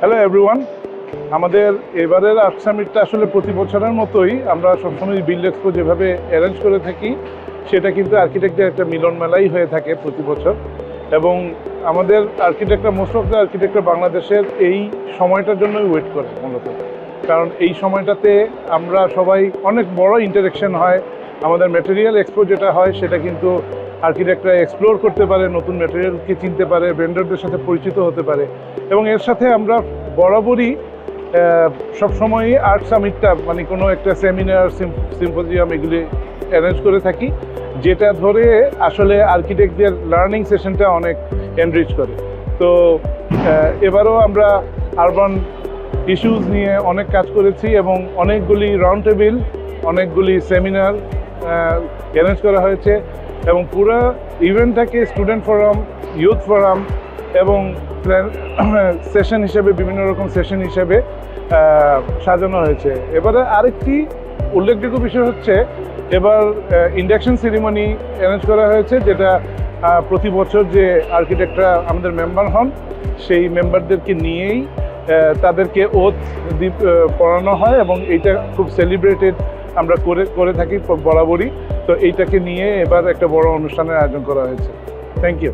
Hello everyone আমাদের এবারের art সামিটটা আসলে প্রতি বছরের মতোই আমরা সবসময় বিল্ড এক্সপো যেভাবে অ্যারেঞ্জ করে থাকি, সেটা কিন্তু আর্কিটেক্টের একটা মিলন মেলাই হয়ে থাকে প্রতি বছর। এবং আমাদের আর্কিটেক্টরা মোস্ট অফ দ্য আর্কিটেক্টর বাংলাদেশের এই সময়টার জন্যই ওয়েট করে মূলত। কারণ এই সময়টাতে আমরা সবাই অনেক বড় ইন্টারেকশন হয়। আমাদের ম্যাটেরিয়াল এক্সপো যেটা হয়, সেটা কিন্তু আর্কিটেক্টরা এক্সপ্লোর করতে পারে, নতুন ম্যাটেরিয়ালকে চিনতে পারে ভেন্ডরদের সাথে পরিচিত হতে পারে। এবং এর সাথে আমরা বরাবরই সবসময়ই আর্ট সামিটটা মানে কোনো একটা সেমিনার সিম্পোজিয়াম এগুলি অ্যারেঞ্জ করে থাকি, যেটা ধরে আসলে আর্কিটেক্টদের লার্নিং সেশনটা অনেক এনরিচ করে। তো এবারও আমরা আরবান ইস্যুজ নিয়ে অনেক কাজ করেছি এবং অনেকগুলি রাউন্ড টেবিল অনেকগুলি সেমিনার অ্যারেঞ্জ করা হয়েছে। এবং পুরো ইভেন্টটাকে স্টুডেন্ট ফোরাম ইউথ ফোরাম এবং সেশন হিসেবে, বিভিন্ন রকম সেশন হিসেবে সাজানো হয়েছে। এবারে আরেকটি উল্লেখযোগ্য বিষয় হচ্ছে, এবার ইন্ডাকশন সেরিমনি অ্যারেঞ্জ করা হয়েছে, যেটা প্রতি বছর যে আর্কিটেক্টরা আমাদের মেম্বার হন, সেই মেম্বারদেরকে নিয়েই তাদেরকে ওথ পড়ানো হয় এবং এইটা খুব সেলিব্রেটেড আমরা করে করে থাকি বরাবরই। তো এইটাকে নিয়ে এবার একটা বড় অনুষ্ঠানের আয়োজন করা হয়েছে। Thank you